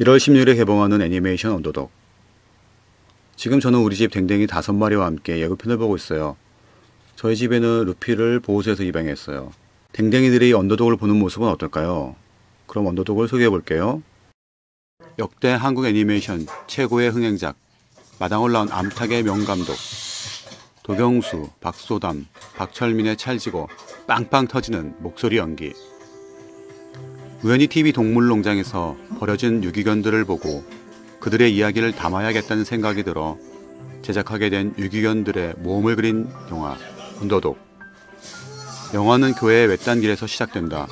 1월 16일에 개봉하는 애니메이션 언더독. 지금 저는 우리 집 댕댕이 다섯 마리와 함께 예고편을 보고 있어요. 저희 집에는 루피를 보호소에서 입양했어요. 댕댕이들이 언더독을 보는 모습은 어떨까요? 그럼 언더독을 소개해 볼게요. 역대 한국 애니메이션 최고의 흥행작 마당 올라온 암탉의 명감독 도경수, 박소담, 박철민의 찰지고 빵빵 터지는 목소리 연기 우연히 TV 동물농장에서 버려진 유기견들을 보고 그들의 이야기를 담아야겠다는 생각이 들어 제작하게 된 유기견들의 모험을 그린 영화 언더독 영화는 교회의 외딴 길에서 시작된다.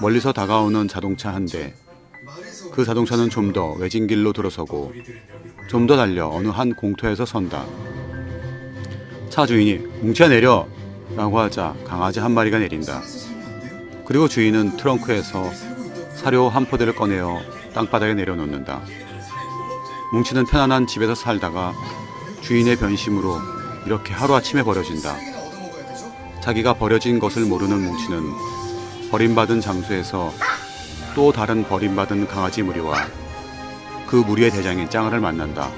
멀리서 다가오는 자동차 한 대. 그 자동차는 좀 더 외진 길로 들어서고 좀 더 달려 어느 한 공터에서 선다. 차 주인이 뭉치야 내려! 라고 하자 강아지 한 마리가 내린다. 그리고 주인은 트렁크에서 사료 한 포대를 꺼내어 땅바닥에 내려놓는다. 뭉치는 편안한 집에서 살다가 주인의 변심으로 이렇게 하루아침에 버려진다. 자기가 버려진 것을 모르는 뭉치는 버림받은 장소에서 또 다른 버림받은 강아지 무리와 그 무리의 대장인 짱을 만난다.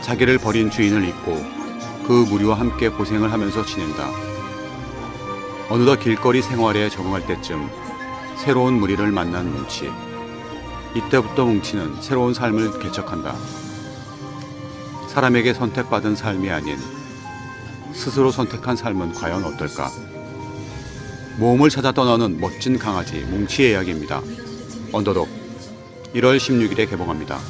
자기를 버린 주인을 잊고 그 무리와 함께 고생을 하면서 지낸다. 어느덧 길거리 생활에 적응할 때쯤 새로운 무리를 만난 뭉치. 이때부터 뭉치는 새로운 삶을 개척한다. 사람에게 선택받은 삶이 아닌 스스로 선택한 삶은 과연 어떨까? 모험을 찾아 떠나는 멋진 강아지 뭉치의 이야기입니다. 언더독 1월 16일에 개봉합니다.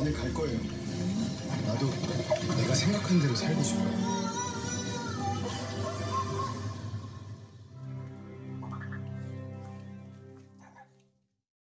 나는 갈 거예요. 나도 내가 생각한 대로 살고 싶어요.